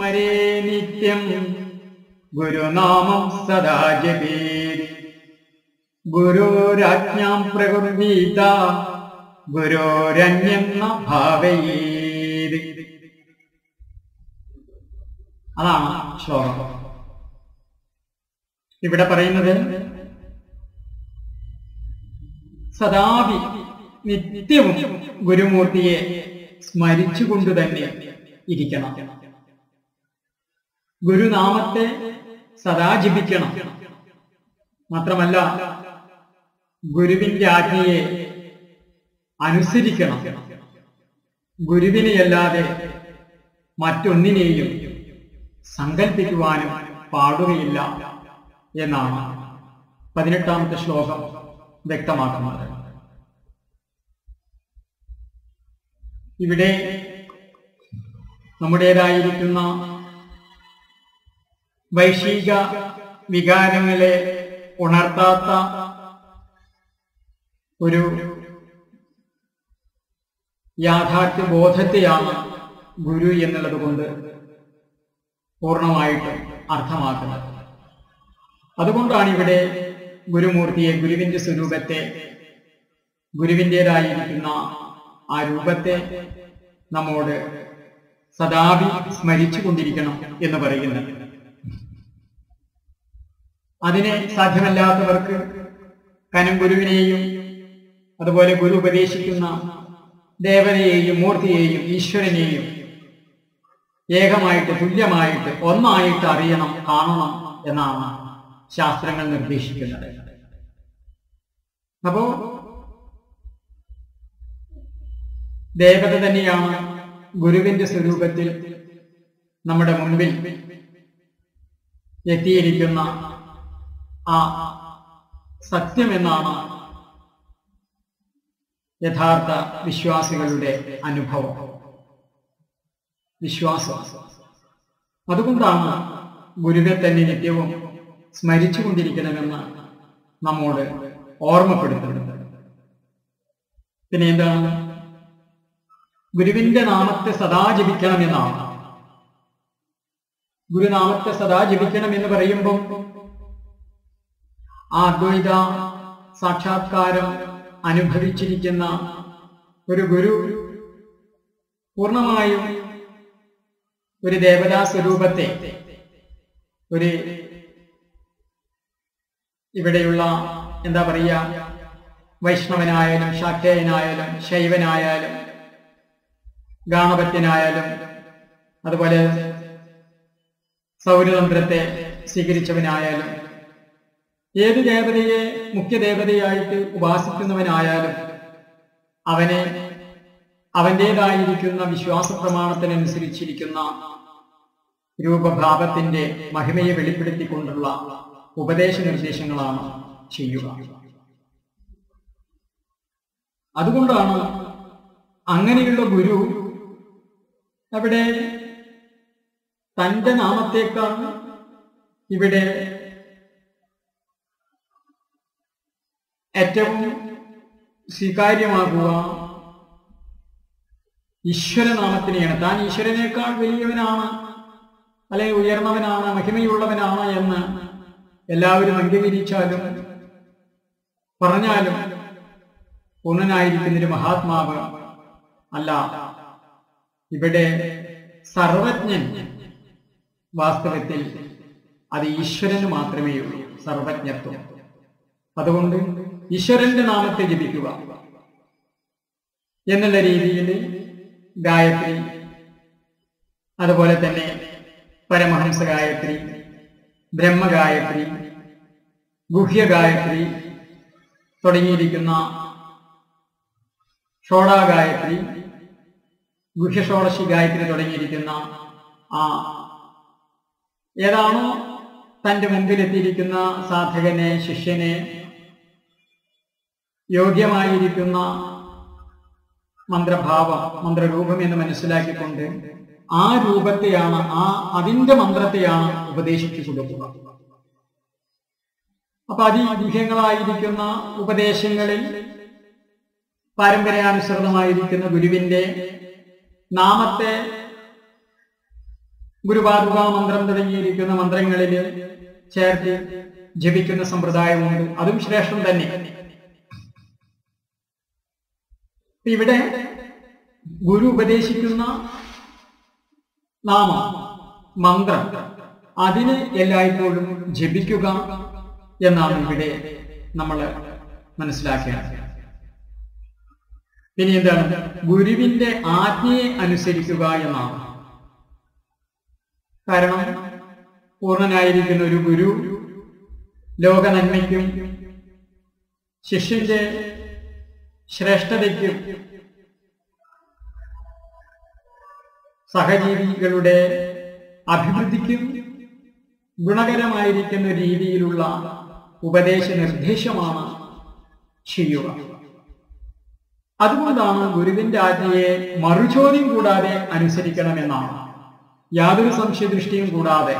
നിത്യം ഗുരുനാമം സദാ ജപേത് ഗുരുരാജ്ഞാം പ്രകൃതീത ഗുരോരന്യം ന അതാണ് ശ്ലോകം. ഇവിടെ പറയുന്നത് സദാവി നിത്യവും ഗുരുമൂർത്തിയെ സ്മരിച്ചുകൊണ്ട് തന്നെ ഇരിക്കണം. ഗുരുനാമത്തെ സദാ ജപിക്കണം. മാത്രമല്ല ഗുരുവിന്റെ ആജ്ഞയെ അനുസരിക്കണം. ഗുരുവിനെയല്ലാതെ മറ്റൊന്നിനെയും സങ്കല്പിക്കുവാനും പാടുകയില്ല എന്നാണ് പതിനെട്ടാമത്തെ ശ്ലോകം വ്യക്തമാക്കുന്നത്. ഇവിടെ നമ്മുടേതായിരിക്കുന്ന വൈശിക വികാരങ്ങളെ ഉണർത്താത്ത ഒരു യാഥാർത്ഥ്യ ബോധത്തെയാണ് ഗുരു എന്നുള്ളത് കൊണ്ട് പൂർണമായിട്ടും അർത്ഥമാക്കുന്നത്. അതുകൊണ്ടാണ് ഇവിടെ ഗുരുമൂർത്തിയെ ഗുരുവിന്റെ സ്വരൂപത്തെ ഗുരുവിന്റെതായിരിക്കുന്ന ആ രൂപത്തെ നമ്മോട് സദാവി സ്മരിച്ചു കൊണ്ടിരിക്കണം എന്ന് പറയുന്നത്. അതിനെ സാധ്യമല്ലാത്തവർക്ക് കനം ഗുരുവിനെയും അതുപോലെ ഗുരു ഉപദേശിക്കുന്ന ദേവതയെയും മൂർത്തിയെയും ഈശ്വരനെയും ഏകമായിട്ട് തുല്യമായിട്ട് ഒന്നായിട്ട് അറിയണം കാണണം എന്നാണ് ശാസ്ത്രങ്ങൾ നിർദ്ദേശിക്കുന്നത്. അപ്പോ ദേവത തന്നെയാണ് ഗുരുവിന്റെ സ്വരൂപത്തിൽ നമ്മുടെ മുൻപിൽ എത്തിയിരിക്കുന്ന ആ സത്യമെന്നാണ് യഥാർത്ഥ വിശ്വാസികളുടെ അനുഭവം. വിശ്വാസം. അതുകൊണ്ടാണ് ഗുരുവെ തന്നെ നിത്യവും സ്മരിച്ചുകൊണ്ടിരിക്കണമെന്ന് നമ്മോട് ഓർമ്മപ്പെടുത്തുന്നത്. പിന്നെ എന്താണ്? ഗുരുവിന്റെ നാമത്തെ സദാ ജപിക്കണമെന്നാണ്. ഗുരുനാമത്തെ സദാ ജപിക്കണം എന്ന് പറയുമ്പോൾ ആ അദ്വൈത സാക്ഷാത്കാരം അനുഭവിച്ചിരിക്കുന്ന ഒരു ഗുരു പൂർണമായും ഒരു ദേവതാ സ്വരൂപത്തെ ഒരു ഇവിടെയുള്ള എന്താ പറയുക വൈഷ്ണവനായാലും ശാക്തേയനായാലും ശൈവനായാലും ഗാണപത്യനായാലും അതുപോലെ സൗരതന്ത്രത്തെ സ്വീകരിച്ചവനായാലും ഏത് ദേവതയെ മുഖ്യദേവതയായിട്ട് ഉപാസിക്കുന്നവനായാലും അവനെ അവന്റെതായിരിക്കുന്ന വിശ്വാസ പ്രമാണത്തിനനുസരിച്ചിരിക്കുന്ന രൂപഭാവത്തിന്റെ മഹിമയെ വെളിപ്പെടുത്തിക്കൊണ്ടുള്ള ഉപദേശ നിർദ്ദേശങ്ങളാണ് ചെയ്യുക. അതുകൊണ്ടാണ് അങ്ങനെയുള്ള ഗുരു അവിടെ തന്റെ നാമത്തേക്കാൾ ഇവിടെ ഏറ്റവും സ്വീകാര്യമാകുക ഈശ്വരനാമത്തിനെയാണ്. താൻ ഈശ്വരനേക്കാൾ വലിയവനാണ് അല്ലെങ്കിൽ ഉയർന്നവനാണ് മഹിമയുള്ളവനാണ് എന്ന് എല്ലാവരും അംഗീകരിച്ചാലും പറഞ്ഞാലും പൂർണനായിരിക്കുന്നൊരു മഹാത്മാവ് അല്ല. ഇവിടെ സർവജ്ഞൻ വാസ്തവത്തിൽ അത് ഈശ്വരന് മാത്രമേ ഉള്ളൂ സർവജ്ഞത്വം. അതുകൊണ്ട് ഈശ്വരന്റെ നാമത്തെ ജപിക്കുക. എന്നുള്ള രീതിയിൽ ഗായത്രി അതുപോലെ തന്നെ പരമഹംസ ഗായത്രി ബ്രഹ്മഗായത്രി ഗുഹ്യഗായത്രി തുടങ്ങിയിരിക്കുന്ന ഷോഡാഗായത്രി ഗുഹ്യഷോഡശി ഗായത്രി തുടങ്ങിയിരിക്കുന്ന ആ ഏതാണോ തന്റെ മുമ്പിലെത്തിയിരിക്കുന്ന സാധകനെ ശിഷ്യനെ യോഗ്യമായിരിക്കുന്ന മന്ത്രഭാവം മന്ത്രരൂപം എന്ന് മനസ്സിലാക്കിക്കൊണ്ട് ആ രൂപത്തെയാണ് ആ അതിന്റെ മന്ത്രത്തെയാണ് ഉപദേശിച്ചു കൊടുക്കുക. അപ്പൊ അതിഗുഹ്യങ്ങളായിരിക്കുന്ന ഉപദേശങ്ങളിൽ പാരമ്പര്യാനുസൃതമായിരിക്കുന്ന ഗുരുവിന്റെ നാമത്തെ ഗുരുപാദുക മന്ത്രം തുടങ്ങിയിരിക്കുന്ന മന്ത്രങ്ങളിൽ ചേർത്ത് ജപിക്കുന്ന സമ്പ്രദായമുണ്ട്. അതും ശ്രേഷ്ഠം തന്നെ. ഇവിടെ ഗുരു ഉപദേശിക്കുന്ന നാമ മന്ത്രം. അതിന് എല്ലായ്പ്പോഴും ജപിക്കുക എന്നാണ് ഇവിടെ നമ്മൾ മനസ്സിലാക്കിയത് ഇനി എന്താണ്? ഗുരുവിന്റെ ആജ്ഞയെ അനുസരിക്കുക എന്നാണ്. കാരണം പൂർണനായിരിക്കുന്ന ഒരു ഗുരു ലോക നന്മയ്ക്കും ശിഷ്യന്റെ ശ്രേഷ്ഠതയ്ക്കും സഹജീവികളുടെ അഭിവൃദ്ധിക്കും ഗുണകരമായിരിക്കുന്ന രീതിയിലുള്ള ഉപദേശ നിർദ്ദേശമാണ് ചെയ്യുക. അതുകൊണ്ടാണ് ഗുരുവിന്റെ ആജ്ഞയെ മറുചോദ്യം കൂടാതെ അനുസരിക്കണമെന്നാണ്. യാതൊരു സംശയദൃഷ്ടിയും കൂടാതെ.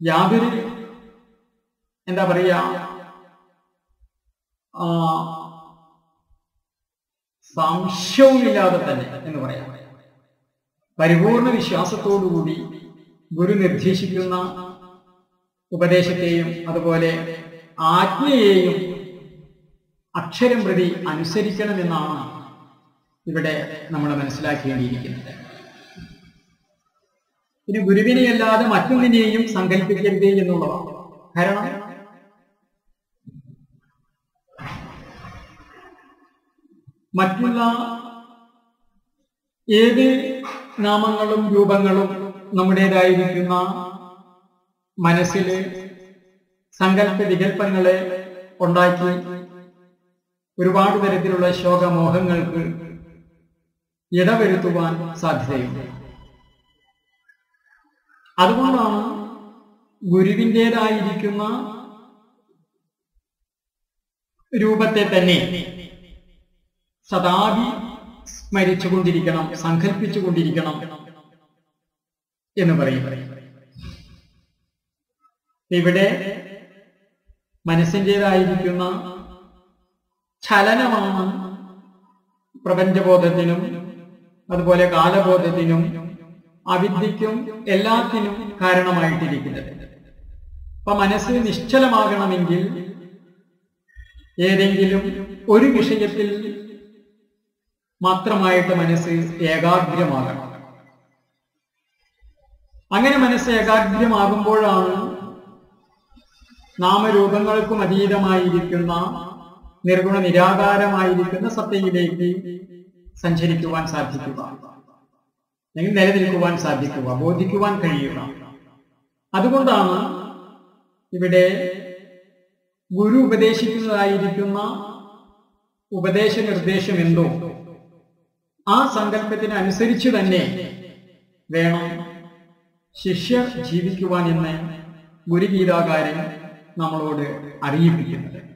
യാതൊരു എന്താ പറയാ ആ, സംശയവുമില്ലാതെ തന്നെ എന്ന് പറയാം. പരിപൂർണ വിശ്വാസത്തോടുകൂടി ഗുരു നിർദ്ദേശിക്കുന്ന ഉപദേശത്തെയും അതുപോലെ ആജ്ഞയെയും അക്ഷരം പ്രതി അനുസരിക്കണമെന്നാണ് ഇവിടെ നമ്മൾ മനസ്സിലാക്കേണ്ടിയിരിക്കുന്നത്. പിന്നെ ഗുരുവിനെ അല്ലാതെ മറ്റൊന്നിനെയും സങ്കല്പിക്കരുത് എന്നുള്ളതാണ്. കാരണം മറ്റുള്ള ഏത് നാമങ്ങളും രൂപങ്ങളും നമ്മുടേതായിരിക്കുന്ന മനസ്സിലെ സങ്കല്പ വികല്പങ്ങളെ ഉണ്ടാക്കി ഒരുപാട് തരത്തിലുള്ള ശോകമോഹങ്ങൾക്ക് ഇടവരുത്തുവാൻ സാധ്യതയുണ്ട്. അതുകൊണ്ടാണ് ഗുരുവിന്റെതായിരിക്കുന്ന രൂപത്തെ തന്നെ സദാവി സ്മരിച്ചുകൊണ്ടിരിക്കണം സങ്കല്പിച്ചുകൊണ്ടിരിക്കണം എന്ന് പറയും. ഇവിടെ മനസ്സിന്റെതായിരിക്കുന്ന ചലനമാണ് പ്രപഞ്ചബോധത്തിനും അതുപോലെ കാലബോധത്തിനും അവിദ്യയ്ക്കും എല്ലാത്തിനും കാരണമായിട്ടിരിക്കുന്നത്. അപ്പൊ മനസ്സ് നിശ്ചലമാകണമെങ്കിൽ ഏതെങ്കിലും ഒരു വിഷയത്തിൽ മാത്രമായിട്ട് മനസ്സ് ഏകാഗ്രമാകണം. അങ്ങനെ മനസ്സ് ഏകാഗ്രമാകുമ്പോഴാണ് നാമരൂപങ്ങൾക്കും അതീതമായിരിക്കുന്ന നിർഗുണ നിരാകാരമായിരിക്കുന്ന സത്യയിലേക്ക് സഞ്ചരിക്കുവാൻ സാധിക്കുക. അല്ലെങ്കിൽ നിലനിൽക്കുവാൻ സാധിക്കുക ബോധിക്കുവാൻ കഴിയുക. അതുകൊണ്ടാണ് ഇവിടെ ഗുരു ഉപദേശിക്കുന്നതായിരിക്കുന്ന ഉപദേശ നിർദ്ദേശം എന്തോ. ആ സങ്കല്പത്തിന് അനുസരിച്ച് തന്നെ വേണം ശിഷ്യർ ജീവിക്കുവാൻ എന്ന് ഗുരുഗീതാകാരൻ നമ്മളോട് അറിയിപ്പിക്കുന്നത്.